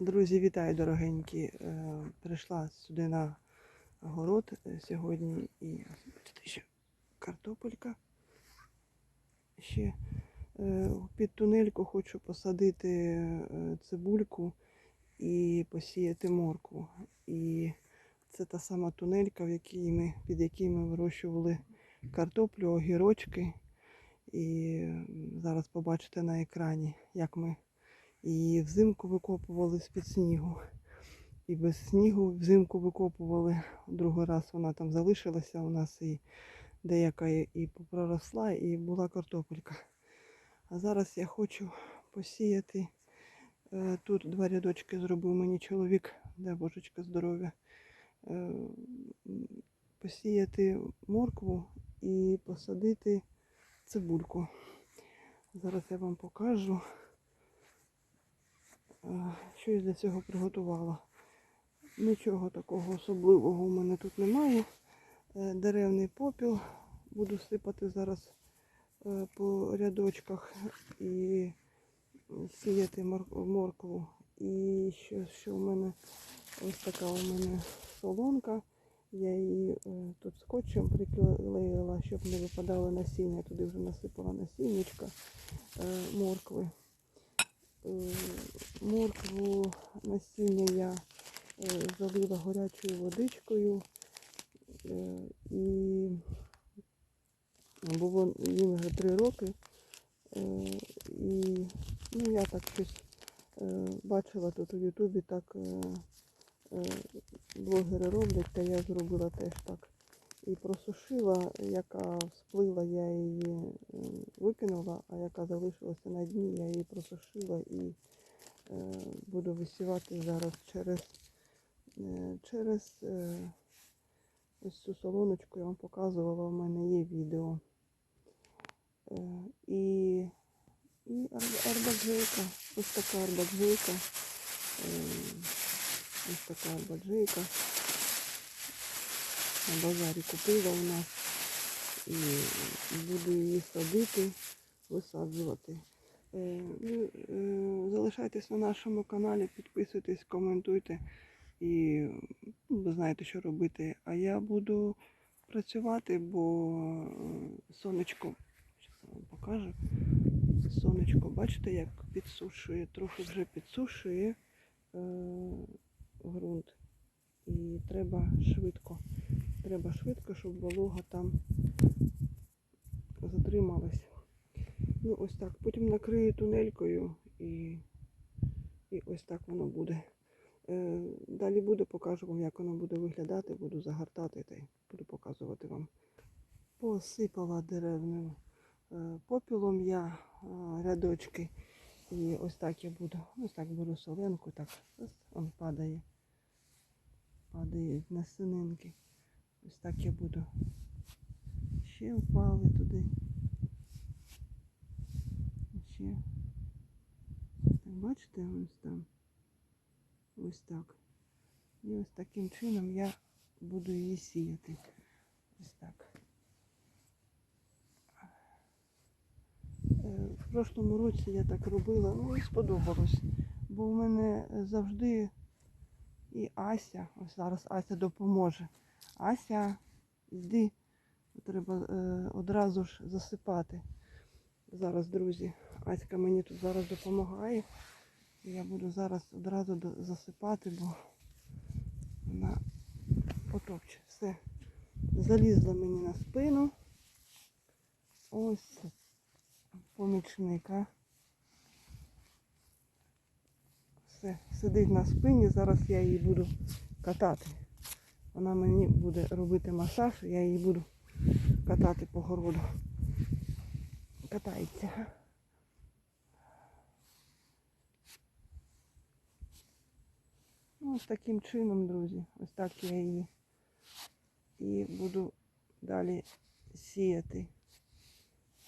Друзі, вітаю дорогенькі. Е, Прийшла сюди на город е, сьогодні і ще картопелька. Ще е, під тунельку хочу посадити цибульку і посіяти моркву. І це та сама тунелька, в якій ми, під якій ми вирощували картоплю, огірочки. І зараз побачите на екрані, як ми і взимку викопували з-під снігу. І без снігу взимку викопували. Другий раз вона там залишилася у нас і деяка і проросла, і була картопелька. А зараз я хочу посіяти. е, Тут два рядочки зробив мені чоловік, дай божечка здоров'я. е, Посіяти моркву і посадити цибульку. Зараз я вам покажу. Що я для цього приготувала? Нічого такого особливого у мене тут немає. Е, Деревний попіл буду сипати зараз е, по рядочках і сіяти моркву. І що, що у мене ось така у мене солонка. Я її е, тут скотчем приклеїла, щоб не випадало насіння. Туди вже насипала насіннячка моркви. Е, Моркву насіння я е, залила гарячою водичкою. Е, І було їм вже три роки. І ну, я так щось бачила тут у Ютубі, так блогери роблять, та я зробила теж так. І просушила, яка всплила, я її викинула, а яка залишилася на дні, я її просушила і е, буду висівати зараз через, е, через е, ось цю солоночку, я вам показувала, у мене є відео. І, і арбаджейка, ось така арбаджейка, е, ось така арбаджейка. На базарі купила у нас і буду її садити, висаджувати. Е, ну, е, Залишайтесь на нашому каналі, підписуйтесь, коментуйте і ну, ви знаєте, що робити. А я буду працювати, бо е, сонечко, зараз вам покажу. Сонечко, бачите, як підсушує, трохи вже підсушує е. І треба швидко. Треба швидко, щоб волога там затрималась. Ну, ось так. Потім накрию тунелькою і, і ось так воно буде. Е, далі буде, покажу вам, як воно буде виглядати, буду загортати та й буду показувати вам. Посипала деревним е, попілом я е, рядочки. І ось так я буду. Ось так беру соленку, так ось он падає. Падає на сининки. Ось так я буду. Ще впали туди. Ще. Так, бачите, ось там. Ось так. І ось таким чином я буду її сіяти. Ось так. Е, В прошлому році я так робила, ну і сподобалось. Бо в мене завжди і Ася, ось зараз Ася допоможе. Ася, йди, треба е, одразу ж засипати. Зараз, друзі, Аська мені тут зараз допомагає. Я буду зараз одразу засипати, бо вона потопче. Все. Залізла мені на спину. Ось помічника. Все, сидить на спині, зараз я її буду катати. Вона мені буде робити масаж, я її буду катати по городу. Катається. Ну, ось таким чином, друзі. Ось так я її і буду далі сіяти.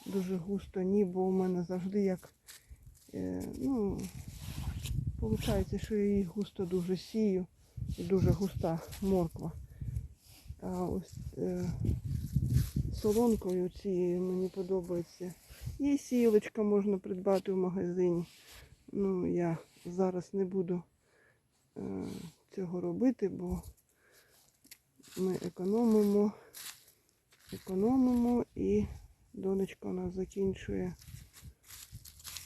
Дуже густо ні, бо у мене завжди як, е, ну, виходить, що я її густо дуже сію. І дуже густа морква. А ось е, солонкою цією мені подобається. Є сілочка можна придбати в магазині. Ну, я зараз не буду е, цього робити, бо ми економимо, економимо і донечка у нас закінчує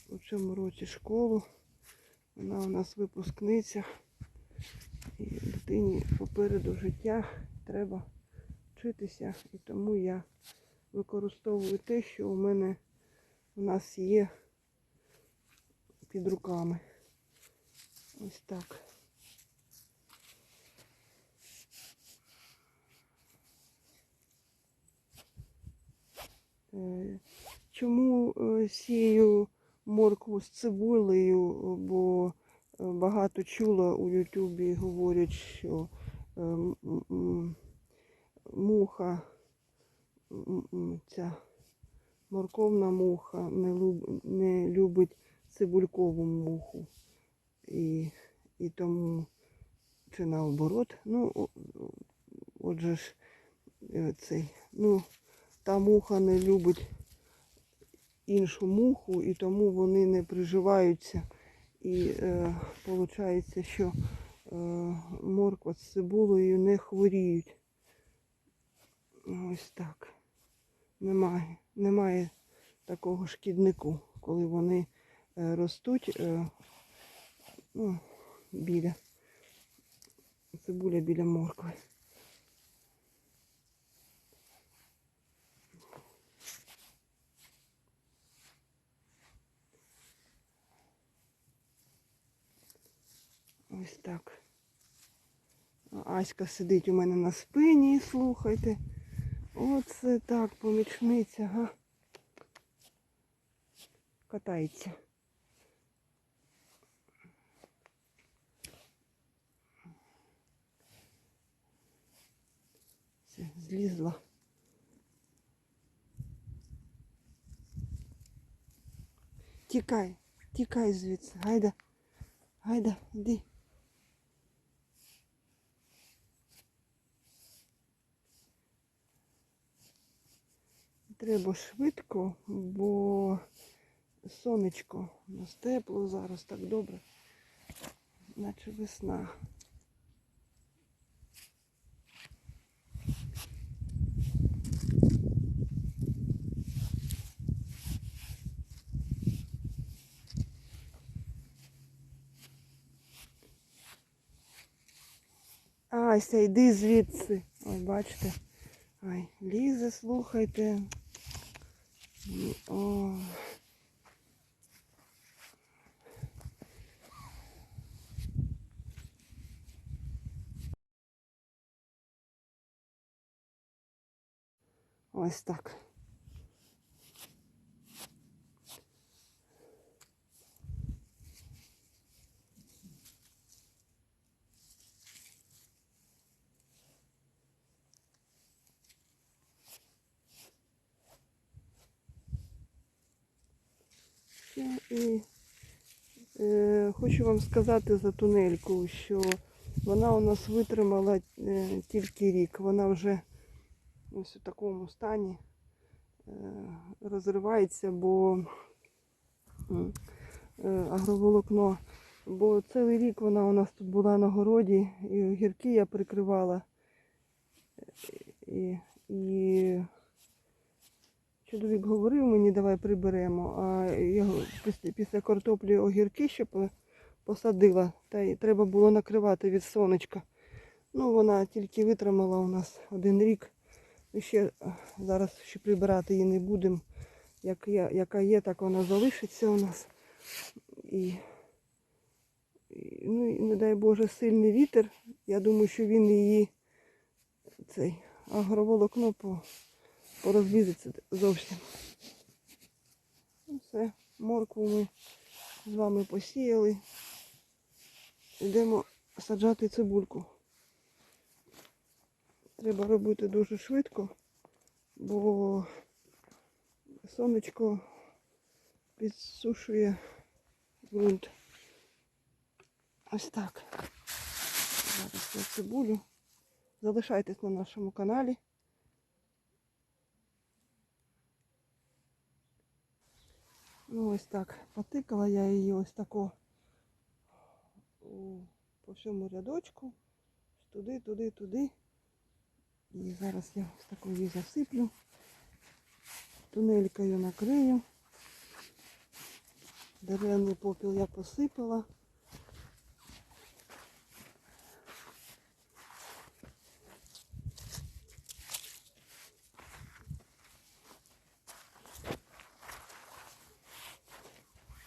у цьому році школу. Вона у нас випускниця. І дитині попереду життя треба вчитися. І тому я використовую те, що у мене у нас є під руками. Ось так. Е, Чому е, сію моркву з цибулею? Бо е, багато чула у Ютубі, говорять, що е, муха, ця морковна муха не, люб, не любить цибулькову муху. І, і тому чи наоборот. Ну, отже ж е, цей, ну, та муха не любить іншу муху, і тому вони не приживаються. І е, виходить, що е, морква з цибулею не хворіють. Ось так. Немає, немає такого шкіднику, коли вони е, ростуть е, ну, біля цибуля біля моркви. Ось так. А Аська сидить у мене на спині, слухайте. Оце так, помічниця, га. Катається. Все, злізла. Тікай, тікай звідси. Гайда, гайда, йди. Треба швидко, бо сонечко у нас тепло зараз так добре, наче весна. Ася, йди звідси. Ой, бачите. Ай, лізе, слухайте. І, О. Ось так. Ще І е, хочу вам сказати за тунельку, що вона у нас витримала е, тільки рік. Вона вже ось у такому стані е, розривається, бо е, агроволокно. Бо цілий рік вона у нас тут була на городі, і огірки я прикривала. І, і чоловік говорив мені, давай приберемо. А я після, картоплі огірки ще посадила, та й треба було накривати від сонечка. Ну, вона тільки витримала у нас один рік. І ще зараз ще прибирати її не будемо. Як я, яка є, так вона залишиться у нас. І, і, ну, і не дай Боже, сильний вітер. Я думаю, що він її цей агроволокно по, порозлізеться зовсім. Ну, все, моркву ми з вами посіяли. Йдемо саджати цибульку. Треба робити дуже швидко, бо сонечко підсушує ґрунт. Ось так. Зараз я цибулю. Залишайтесь на нашому каналі. Ось так. Потикала я її ось тако по всьому рядочку. Туди, туди, туди. І зараз я ось таку її засиплю. Тунелькою накрию. Деревний попіл я посипала.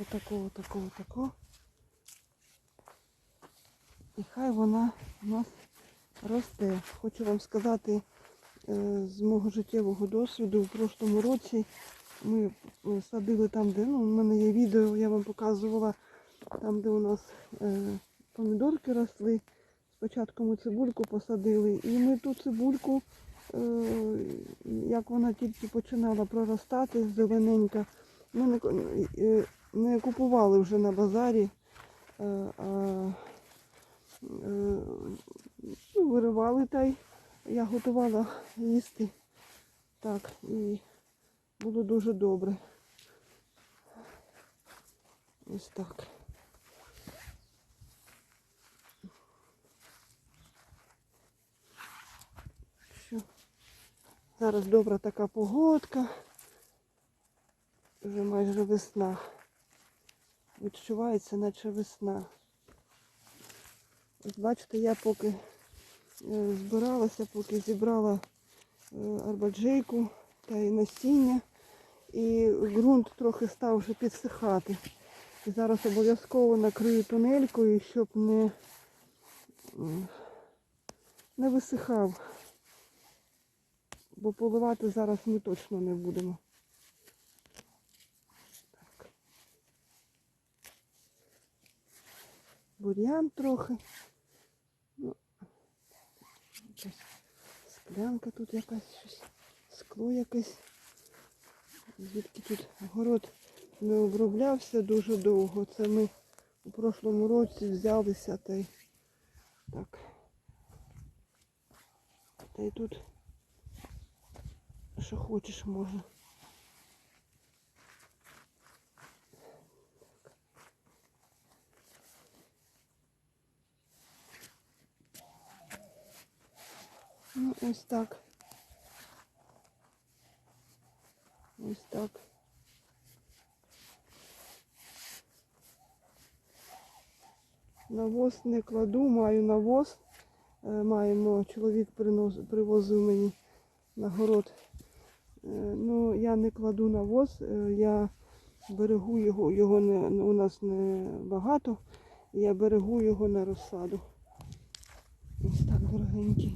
Отакого, такого, такого. І хай вона у нас росте. Хочу вам сказати е, з мого життєвого досвіду. В прошлому році ми е, садили там, де ну, у мене є відео, я вам показувала, там, де у нас е, помідорки росли. Спочатку ми цибульку посадили, і ми ту цибульку, як вона тільки починала проростати зелененька, ми не, купували вже на базарі, е, а е, ну, виривали та й я готувала їсти. Так, і було дуже добре. Ось так. Що? Зараз добра така погодка. Вже майже весна. Відчувається, наче весна. Ось бачите, я поки е, збиралася, поки зібрала е, арбаджейку та й насіння. І ґрунт трохи став вже підсихати. І зараз обов'язково накрию тунелькою, щоб не, не висихав. Бо поливати зараз ми точно не будемо. Бур'ян трохи. Ну, склянка тут якась щось, скло якесь. Звідки тут город не оброблявся дуже довго. Це ми у прошлому році взялися та й так. Та й тут що хочеш можна. Ну, ось так. Ось так. Навоз не кладу, маю навоз. Е, Маємо, чоловік привозив мені на город. Е, Ну, я не кладу навоз, е, я берегу його, його не, у нас не багато, я берегу його на розсаду. Ось так, дорогенькі.